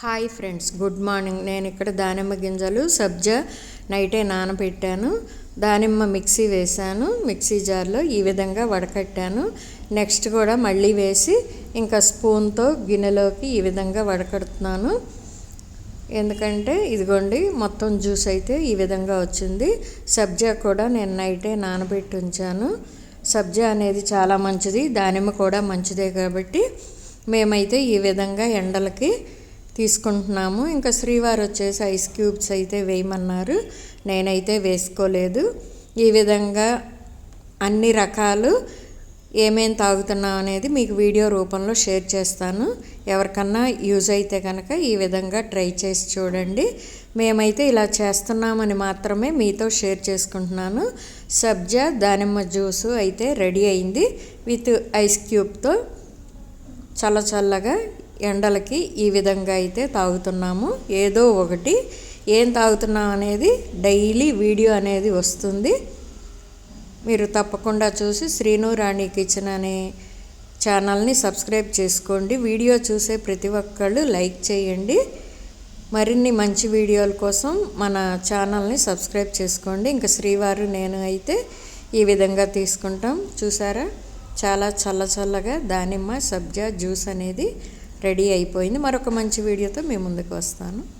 Hi friends good morning. నేను ఇక్కడ దానిమ్మ గింజలు సబ్జా నైటే నానబెట్టాను. దానిమ్మ మిక్సీ వేశాను. మిక్సీ జార్లో ఈ విధంగా వడకట్టాను. నెక్స్ట్ కూడా మళ్ళీ వేసి ఇంకా స్పూన్తో గిన్నెలోకి ఈ విధంగా వడకడుతున్నాను. ఎందుకంటే ఇదిగోండి మొత్తం జ్యూస్ అయితే ఈ విధంగా వచ్చింది. సబ్జా కూడా నేను నైటే నానబెట్టి ఉంచాను. సబ్జా అనేది చాలా మంచిది దానిమ్మ కూడా మంచిదే కాబట్టి మేమైతే ఈ విధంగా ఎండలకి తీసుకుంటున్నాము. ఇంకా శ్రీవారు వచ్చేసి ఐస్ క్యూబ్స్ అయితే వేయమన్నారు. నేనైతే వేసుకోలేదు. ఈ విధంగా అన్ని రకాలు ఏమేం తాగుతున్నాం అనేది మీకు వీడియో రూపంలో షేర్ చేస్తాను. ఎవరికన్నా యూజ్ అయితే కనుక ఈ విధంగా ట్రై చేసి చూడండి. మేమైతే ఇలా చేస్తున్నామని మాత్రమే మీతో షేర్ చేసుకుంటున్నాను. సబ్జా దానిమ్మ జ్యూసు అయితే రెడీ అయింది. విత్ ఐస్ క్యూబ్తో చల్ల చల్లగా ఎండలకి ఈ విధంగా అయితే తాగుతున్నాము. ఏదో ఒకటి. ఏం తాగుతున్నాం అనేది డైలీ వీడియో అనేది వస్తుంది. మీరు తప్పకుండా చూసి శ్రీను రాణి కిచెన్ అనే ఛానల్ని సబ్స్క్రైబ్ చేసుకోండి. వీడియో చూసే ప్రతి ఒక్కళ్ళు లైక్ చేయండి. మరిన్ని మంచి వీడియోల కోసం మన ఛానల్ని సబ్స్క్రైబ్ చేసుకోండి. ఇంకా శ్రీవారు నేను అయితే ఈ విధంగా తీసుకుంటాం. చూసారా? చాలా చల్ల చల్లగా దానిమ్మ సబ్జా జ్యూస్ అనేది రెడీ అయిపోయింది. మరొక మంచి వీడియోతో మీ ముందుకు వస్తాను.